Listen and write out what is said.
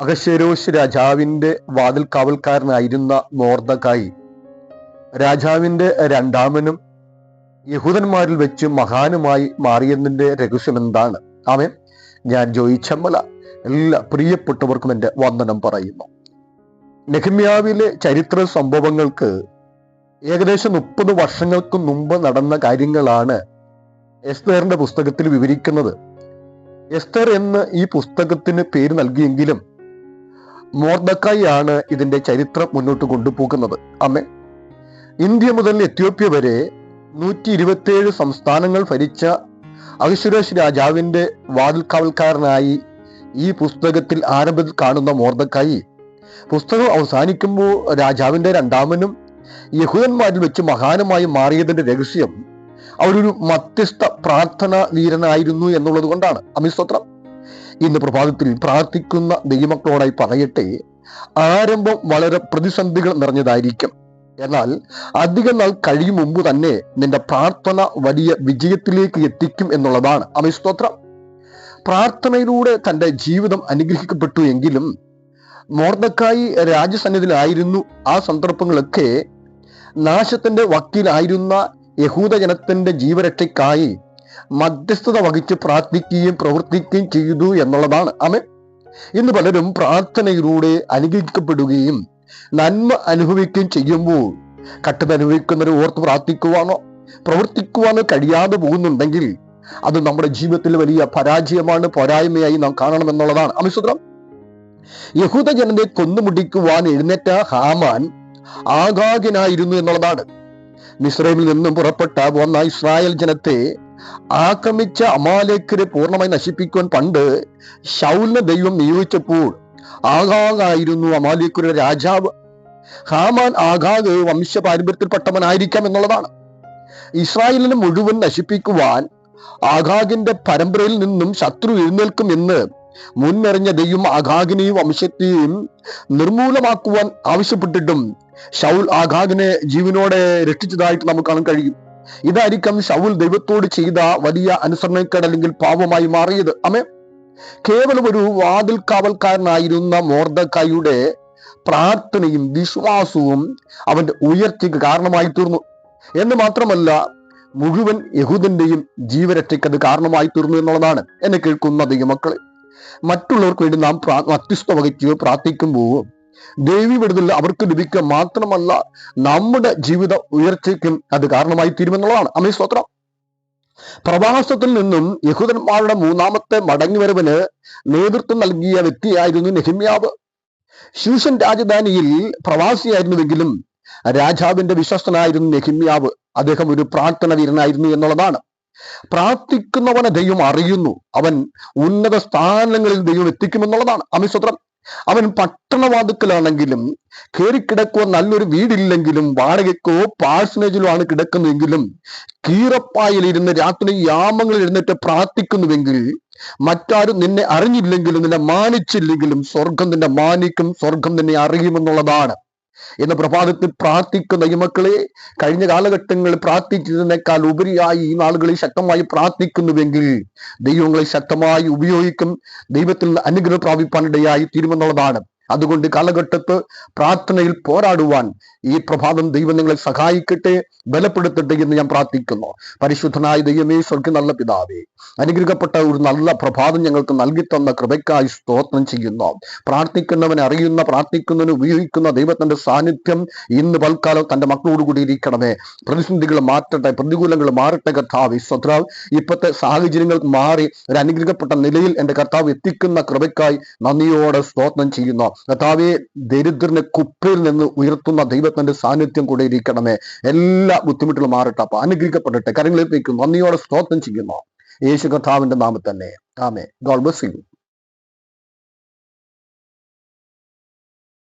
അഹശ്വരോഷ് രാജാവിന്റെ വാതിൽ കാവൽക്കാരനായിരുന്ന മോർദക്കായി രാജാവിന്റെ രണ്ടാമനും യഹൂദന്മാരിൽ വെച്ച് മഹാനുമായി മാറിയതിന്റെ രഹസ്യം എന്താണ്? അവൻ ഞാൻ ജോയിച്ചമ്മല ചമ്മല എല്ലാ പ്രിയപ്പെട്ടവർക്കും എന്റെ വന്ദനം പറയുന്നു. നെഹമ്യാവിലെ ചരിത്ര സംഭവങ്ങൾക്ക് ഏകദേശം മുപ്പത് വർഷങ്ങൾക്ക് മുമ്പ് നടന്ന കാര്യങ്ങളാണ് എസ്തേറിന്റെ പുസ്തകത്തിൽ വിവരിക്കുന്നത്. എസ്തർ എന്ന് ഈ പുസ്തകത്തിന് പേര് നൽകിയെങ്കിലും മോർദക്കായി ആണ് ഇതിന്റെ ചരിത്രം മുന്നോട്ട് കൊണ്ടുപോകുന്നത്. അമ്മേ ഇന്ത്യ മുതൽ എത്യോപ്യ വരെ നൂറ്റി ഇരുപത്തിയേഴ് സംസ്ഥാനങ്ങൾ ഭരിച്ച അഹിസുരേഷ് രാജാവിന്റെ വാതിൽക്കാവൽക്കാരനായി ഈ പുസ്തകത്തിൽ ആരംഭത്തിൽ കാണുന്ന മോർദക്കായി പുസ്തകം അവസാനിക്കുമ്പോൾ രാജാവിന്റെ രണ്ടാമനും യഹൂദന്മാരിൽ വെച്ച് മഹാനുമായി മാറിയതിന്റെ രഹസ്യം അവരൊരു മധ്യസ്ഥ പ്രാർത്ഥന വീരനായിരുന്നു എന്നുള്ളത് കൊണ്ടാണ്. അമിസ്തോത്രം ഇന്ന് പ്രഭാതത്തിൽ പ്രാർത്ഥിക്കുന്ന ദൈവമക്കളോടായി പറയട്ടെ ആരംഭം വളരെ പ്രതിസന്ധികൾ നിറഞ്ഞതായിരിക്കും. എന്നാൽ അധിക നാൾ കഴിയും മുമ്പ് തന്നെ നിന്റെ പ്രാർത്ഥന വലിയ വിജയത്തിലേക്ക് എത്തിക്കും എന്നുള്ളതാണ് അമിസ്തോത്രം പ്രാർത്ഥനയിലൂടെ തന്റെ ജീവിതം അനുഗ്രഹിക്കപ്പെട്ടു എങ്കിലും മോർദക്കായി രാജസന്നിധിയിലായിരുന്നു ആ സന്ദർഭങ്ങളൊക്കെ. നാശത്തിന്റെ വക്കീലായിരുന്ന യഹൂദജനത്തിന്റെ ജീവരക്ഷയ്ക്കായി മധ്യസ്ഥത വഹിച്ച് പ്രാർത്ഥിക്കുകയും പ്രവർത്തിക്കുകയും ചെയ്തു എന്നുള്ളതാണ്. അമേ ഇന്ന് പലരും പ്രാർത്ഥനയിലൂടെ അനുഗ്രഹിക്കപ്പെടുകയും നന്മ അനുഭവിക്കുകയും ചെയ്യുമ്പോൾ കട്ടത് അനുഭവിക്കുന്നവരെ ഓർത്ത് പ്രാർത്ഥിക്കുവാനോ പ്രവർത്തിക്കുവാനോ കഴിയാതെ പോകുന്നുണ്ടെങ്കിൽ അത് നമ്മുടെ ജീവിതത്തിൽ വലിയ പരാജയമാണ് പോരായ്മയായി നാം കാണണം എന്നുള്ളതാണ്. അമിസുദ്രം യഹൂദ ജനതയെ കൊന്നുമുടിക്കുവാൻ എഴുന്നേറ്റ ഹാമാൻ ആഗാഗനായിരുന്നു എന്നുള്ളതാണ്. മിസ്രൈമിൽ നിന്നും പുറപ്പെട്ട വന്ന ഇസ്രായേൽ ജനത്തെ ആക്രമിച്ച അമാലേക്കരെ പൂർണമായി നശിപ്പിക്കുവാൻ പണ്ട് ശൗലിനെ ദൈവം നിയോഗിച്ചപ്പോൾ ആകാഗായിരുന്നു അമാലേക്കരുടെ രാജാവ്. ഹാമാൻ ആകാഗ് വംശപാരമ്പര്യത്തിൽപ്പെട്ടവനായിരിക്കാം എന്നുള്ളതാണ്. ഇസ്രായേലിനെ മുഴുവൻ നശിപ്പിക്കുവാൻ ആകാഗിന്റെ പരമ്പരയിൽ നിന്നും ശത്രു എഴുന്നേൽക്കും എന്ന് മുന്നറിഞ്ഞ ദൈവം ആകാഗിനെയും വംശത്തെയും നിർമൂലമാക്കുവാൻ ആവശ്യപ്പെട്ടിട്ടും ഷൗൽ ആഘാഗിനെ ജീവനോടെ രക്ഷിച്ചതായിട്ട് നമുക്ക് കാണാൻ കഴിയും. ഇതായിരിക്കാം ഷൗൽ ദൈവത്തോട് ചെയ്ത വലിയ അനുസരണക്കേട് അല്ലെങ്കിൽ പാവമായി മാറിയത്. അമേ കേവലം ഒരു വാതിൽ കാവൽക്കാരനായിരുന്ന മോർദക്കായുടെ പ്രാർത്ഥനയും വിശ്വാസവും അവന്റെ ഉയർച്ചയ്ക്ക് കാരണമായി തീർന്നു. എന്ന് മാത്രമല്ല മുഴുവൻ യഹൂദന്റെയും ജീവരക്ഷയ്ക്ക് അത് കാരണമായി തീർന്നു എന്നുള്ളതാണ് എന്നെ കേൾക്കുന്ന ദൈവമക്കളെ. മറ്റുള്ളവർക്ക് വേണ്ടി നാം മധ്യസ്ഥ വഹിക്കുകയോ പ്രാർത്ഥിക്കുമ്പോൾ ദേവി വിടുതൽ അവർക്ക് ലഭിക്കുക മാത്രമല്ല നമ്മുടെ ജീവിത ഉയർച്ചയ്ക്കും അത് കാരണമായി തീരുമെന്നുള്ളതാണ്. അമ്മ സ്തോത്രം. പ്രവാസത്തിൽ നിന്നും യഹൂദന്മാരുടെ മൂന്നാമത്തെ മടങ്ങിവരവിന് നേതൃത്വം നൽകിയ വ്യക്തിയായിരുന്നു നെഹിമ്യാവ്. ശൂഷൻ രാജധാനിയിൽ പ്രവാസിയായിരുന്നുവെങ്കിലും രാജാവിന്റെ വിശ്വസ്തനായിരുന്നു നെഹിമ്യാവ്. അദ്ദേഹം ഒരു പ്രാർത്ഥന വീരനായിരുന്നു എന്നുള്ളതാണ്. പ്രാർത്ഥിക്കുന്നവനെ ദൈവം അറിയുന്നു. അവൻ ഉന്നത സ്ഥാനങ്ങളിൽ ദൈവം എത്തിക്കുമെന്നുള്ളതാണ്. അമിസ്വത്രം അവൻ പട്ടണവാതുക്കലാണെങ്കിലും കയറിക്കിടക്കുവാൻ നല്ലൊരു വീടില്ലെങ്കിലും വാടകയ്ക്കോ പാഴ്സനേജിലോ ആണ് കിടക്കുന്നുവെങ്കിലും കീറപ്പായിലിരുന്ന് രാത്രി യാമങ്ങളിൽ എഴുന്നേറ്റ് പ്രാർത്ഥിക്കുന്നുവെങ്കിൽ മറ്റാരും നിന്നെ അറിഞ്ഞില്ലെങ്കിലും നിന്നെ മാനിച്ചില്ലെങ്കിലും സ്വർഗം നിന്നെ മാനിക്കും സ്വർഗം നിന്നെ അറിയുമെന്നുള്ളതാണ്. എന്ന പ്രഭാതത്തിൽ പ്രാർത്ഥിക്കുന്ന ഈ മക്കളെ കഴിഞ്ഞ കാലഘട്ടങ്ങളിൽ പ്രാർത്ഥിച്ചതിനേക്കാൾ ഉപരിയായി ഈ നാളുകളിൽ ശക്തമായി പ്രാർത്ഥിക്കുന്നുവെങ്കിൽ ദൈവങ്ങളെ ശക്തമായി ഉപയോഗിക്കും ദൈവത്തിൽ നിന്ന് അനുഗ്രഹം പ്രാപിപ്പാനിടയായി തീരുമെന്നുള്ളതാണ്. അതുകൊണ്ട് കാലഘട്ടത്ത് പ്രാർത്ഥനയിൽ പോരാടുവാൻ ഈ പ്രഭാതം ദൈവം നിങ്ങളെ സഹായിക്കട്ടെ ബലപ്പെടുത്തട്ടെ എന്ന് ഞാൻ പ്രാർത്ഥിക്കുന്നു. പരിശുദ്ധനായ ദൈവമേ സ്വർഗ നല്ല പിതാവേ അനുഗ്രഹിക്കപ്പെട്ട ഒരു നല്ല പ്രഭാതം ഞങ്ങൾക്ക് നൽകി തന്ന കൃപയ്ക്കായി സ്തോത്രം ചെയ്യുന്നു. പ്രാർത്ഥിക്കുന്നവനെ അറിയുന്ന പ്രാർത്ഥിക്കുന്നവന് ഉപയോഗിക്കുന്ന ദൈവത്തിന്റെ സാന്നിധ്യം ഇന്ന് പൽക്കാലം തന്റെ മക്കളോടുകൂടി ഇരിക്കണമേ. പ്രതിസന്ധികൾ മാറ്റട്ടെ പ്രതികൂലങ്ങൾ മാറട്ടെ കർത്താവ്. സ്വദ്രാവ് ഇപ്പോഴത്തെ സാഹചര്യങ്ങൾ മാറി ഒരു അനുഗ്രഹിക്കപ്പെട്ട നിലയിൽ എന്റെ കർത്താവ് എത്തിക്കുന്ന കൃപയ്ക്കായി നന്ദിയോടെ സ്തോത്രം ചെയ്യുന്നു. കർത്താവെ ദരിദ്രനെ കുപ്പയിൽ നിന്ന് ഉയർത്തുന്ന ദൈവത്തിന്റെ സാന്നിധ്യം കൂടെ ഇരിക്കണമേ. എല്ലാ ബുദ്ധിമുട്ടുകളും മാറട്ടെ അപ്പൊ. അനുഗ്രഹിക്കപ്പെടട്ടെ. കരങ്ങളിലേക്ക് നന്ദിയോടെ സ്തോത്രം ചെയ്യുന്നു. യേശു കർത്താവിന്റെ നാമത്തന്നെ. ആമേ ഗോഡ് ബ്ലസ് യു.